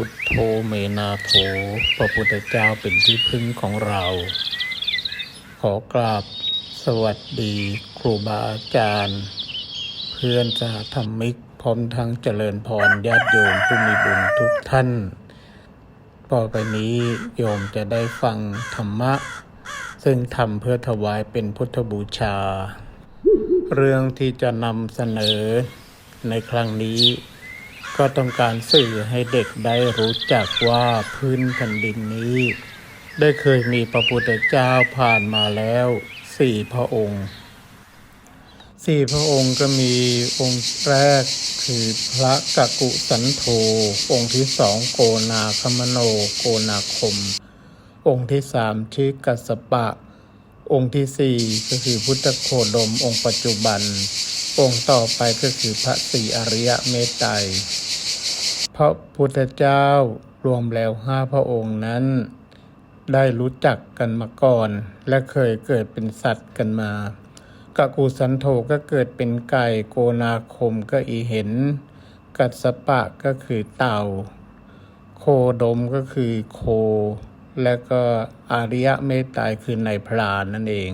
พุทโธเมนาโถพระพุทธเจ้าเป็นที่พึ่งของเรา ขอกราบสวัสดีครูบาอาจารย์ เพื่อนสาธรรมิกพร้อมทั้งเจริญพรญาติโยมผู้มีบุญทุกท่าน ต่อไปนี้โยมจะได้ฟังธรรมะ ซึ่งทำเพื่อถวายเป็นพุทธบูชา เรื่องที่จะนำเสนอในครั้งนี้ ก็ต้องการสื่อให้เด็กได้รู้จักว่าพื้นแผ่นดินนี้ ได้เคยมีพระพุทธเจ้าผ่านมาแล้วสี่พระองค์สี่พระองค์ก็มีองค์แรกคือพระกกุสันโธองค์ที่สองโกนาคมโนโกนาคม องค์ที่สามชื่อกัสปะ องค์ที่สี่ก็คือพุทธโคดมองค์ปัจจุบัน องค์ต่อไปก็คือพระศรีอริยเมตไตรพระพุทธเจ้ารวมแล้วห้าพระองค์นั้น ได้รู้จักกันมาก่อน และเคยเกิดเป็นสัตว์กันมากกุสันโธก็เกิดเป็นไก่โกนาคมก็อีเห็น กัสปะก็คือเต่า โคดมก็คือโค และก็อาริยะเมตตาคือในพรานนั่นเอง